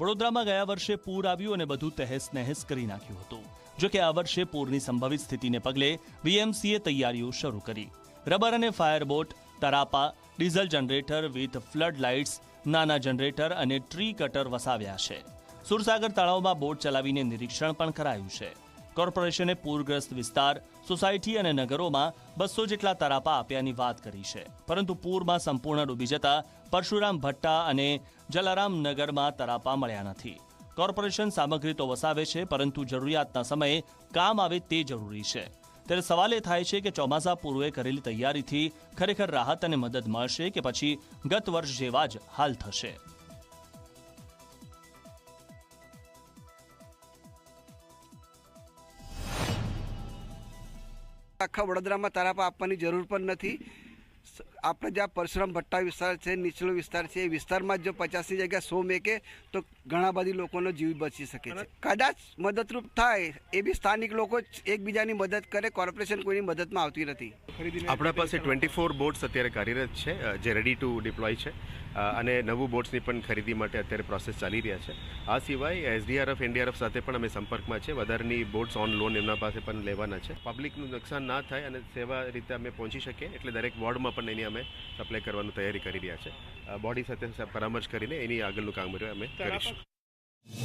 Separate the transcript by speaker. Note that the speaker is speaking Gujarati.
Speaker 1: વડોદરામાં ગયા વર્ષે પૂર આવ્યું અને બધું તહેસ નહેસ કરી નાખ્યું હતું. જો કે આ વર્ષે પૂરની સંભવિત સ્થિતિને પગલે વીએમસીએ તૈયારીઓ શરૂ કરી. રબર અને fireboat, તરાપા, diesel generator with flood lights, નાના જનરેટર અને ટ્રી કટર વસાવ્યા છે. સુરસાગર તળાવમાં બોટ ચલાવીને નિરીક્ષણ પણ કરાયું છે. કોર્પોરેશને પૂરગ્રસ્ત વિસ્તાર, સોસાયટી અને નગરોમાં બસો જેટલા તરાપા આપ્યાની વાત કરી છે. પરંતુ પૂરમાં સંપૂર્ણ ડૂબી જતા પરશુરામ ભટ્ટા અને જલારામ નગરમાં તરાપા મળ્યા નથી. કોર્પોરેશન સામગ્રી તો વસાવે છે, પરંતુ જરૂરિયાતના સમયે કામ આવે તે જરૂરી છે. ત્યારે સવાલ એ થાય છે કે ચોમાસા પૂર્વે કરેલી તૈયારીથી ખરેખર રાહત અને મદદ મળશે કે પછી ગત વર્ષ જેવા જ હાલ થશે?
Speaker 2: આખા વડોદરામાં તારાપા આપવાની જરૂર પણ નથી. આપણે જ્યાં પરશુરામ ભટ્ટા વિસ્તાર છે નીચલો વિસ્તાર છે એ વિસ્તારમાં જો પચાસની જગ્યા સો મેકે તો ઘણા બધી લોકોનો જીવ બચી શકે છે. કદાચ મદદરૂપ થાય એ બી સ્થાનિક લોકો જ એકબીજાની મદદ કરે કોર્પોરેશન કોઈની મદદમાં આવતી નથી.
Speaker 3: આપણા પાસે ટ્વેન્ટી ફોર બોટ્સ અત્યારે કાર્યરત છે જે રેડી ટુ ડિપ્લોય છે અને નવું બોટ્સની પણ ખરીદી માટે અત્યારે પ્રોસેસ ચાલી રહ્યા છે. આ સિવાય એસડીઆરએફ એનડીઆરએફ સાથે પણ અમે સંપર્કમાં છે વધારેની બોટ્સ ઓન લોન એમના પાસે પણ લેવાના છે. પબ્લિકનું નુકસાન ના થાય અને સેવા રીતે અમે પહોંચી શકીએ એટલે દરેક વોર્ડમાં પણ એની અમે સપ્લાય કરવાની તૈયારી કરી રહ્યા છે. બોડી સાથે પરામર્શ કરીને એની આગળનું કામ અમે કરીશું.